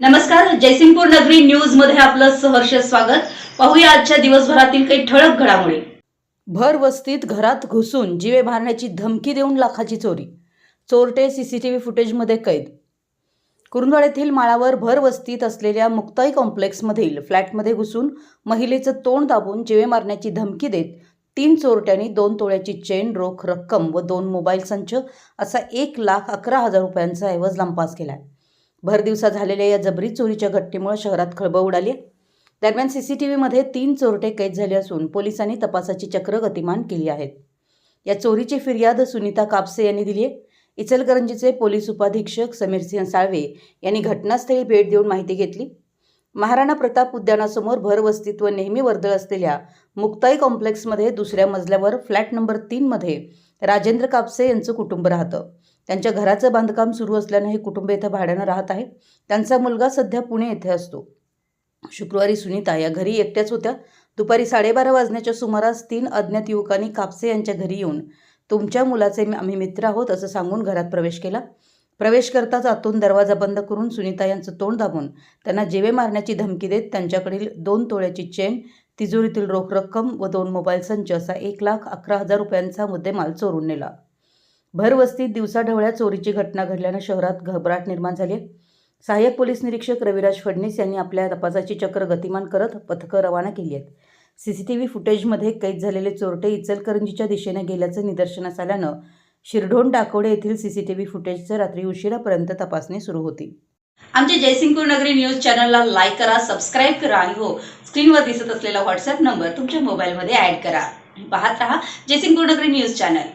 नमस्कार जयसिंगपूर नगरी न्यूजमध्ये आपलं सहर्ष स्वागत. पाहूया आजच्या दिवसभरातील काही ठळक घडामोडी. भर वस्तीत घरात घुसून जिवे मारण्याची धमकी देऊन लाखाची चोरी. चोरटे सीसीटीव्ही फुटेजमध्ये कैद. कुरुंदवाड येथील माळावर भर वस्तीत असलेल्या मुक्ताई कॉम्प्लेक्समधील फ्लॅटमध्ये घुसून महिलेचं तोंड दाबून जिवे मारण्याची धमकी देत तीन चोरट्यांनी दोन तोळ्याची चेन रोख रक्कम व दोन मोबाईल संच असा एक लाख अकरा हजार रुपयांचा ऐवज लंपास केलाय. भर दिवसा झालेल्या या जबरी चोरीच्या घटनेमुळे शहरात खळबळ उडाली सी टी व्हीमध्ये तीन चोरटे कैद झाले असून पोलिसांनी तपासाची चक्र गतिमान केली आहेत या चोरीची फिर्याद सुनीता कापसे यांनी दिली आहे. इचलकरंजीचे पोलीस उपाधीक्षक समीरसिंह साळवे यांनी घटनास्थळी भेट देऊन माहिती घेतली. महाराणा प्रताप उद्यानासमोर भरवस्तित्व व नेहमी वर्दळ असलेल्या मुक्ताई कॉम्प्लेक्समध्ये दुसऱ्या मजल्यावर फ्लॅट नंबर तीनमध्ये राजेंद्र कापसे यांचं कुटुंब राहतं. त्यांच्या घराचं बांधकाम सुरू असल्यानं हे कुटुंब इथं भाड्यानं राहत आहे. त्यांचा मुलगा सध्या पुणे येथे असतो. शुक्रवारी सुनीता या घरी एकट्याच होत्या. दुपारी साडेबारा वाजण्याच्या सुमारास तीन अज्ञात युवकांनी कापसे यांच्या घरी येऊन तुमच्या मुलाचे मी- आम्ही मित्र आहोत असं सांगून घरात प्रवेश केला. प्रवेश करताच आतून दरवाजा बंद करून सुनीता यांचं तोंड दाबून त्यांना जेवे मारण्याची धमकी देत त्यांच्याकडील दोन तोळ्याची चेन तिजोरीतील रोख रक्कम व दोन मोबाईल संच असा एक लाख अकरा हजार रुपयांचा मुद्देमाल चोरून नेला. भरवस्तीत दिवसाढवळ्या चोरीची घटना घडल्यानं शहरात घबराट निर्माण झाली आहे. सहाय्यक पोलीस निरीक्षक रविराज फडणीस यांनी आपल्या तपासाची चक्र गतिमान करत पथकं रवाना केली आहेत. सीसीटीव्ही फुटेजमध्ये कैद झालेले चोरटे इचलकरंजीच्या दिशेने गेल्याचं निदर्शनास आल्यानं शिरढोण डाकोडे येथील सीसीटीव्ही फुटेजचं रात्री उशिरापर्यंत तपासणी सुरू होती. आमच्या जयसिंगपूर नगरी न्यूज चॅनलला लाईक करा सबस्क्राईब करा आणि हो स्क्रीनवर दिसत असलेला व्हॉट्सअप नंबर तुमच्या मोबाईलमध्ये ऍड करा. पाहत रहा जयसिंगपूर नगरी न्यूज चॅनल.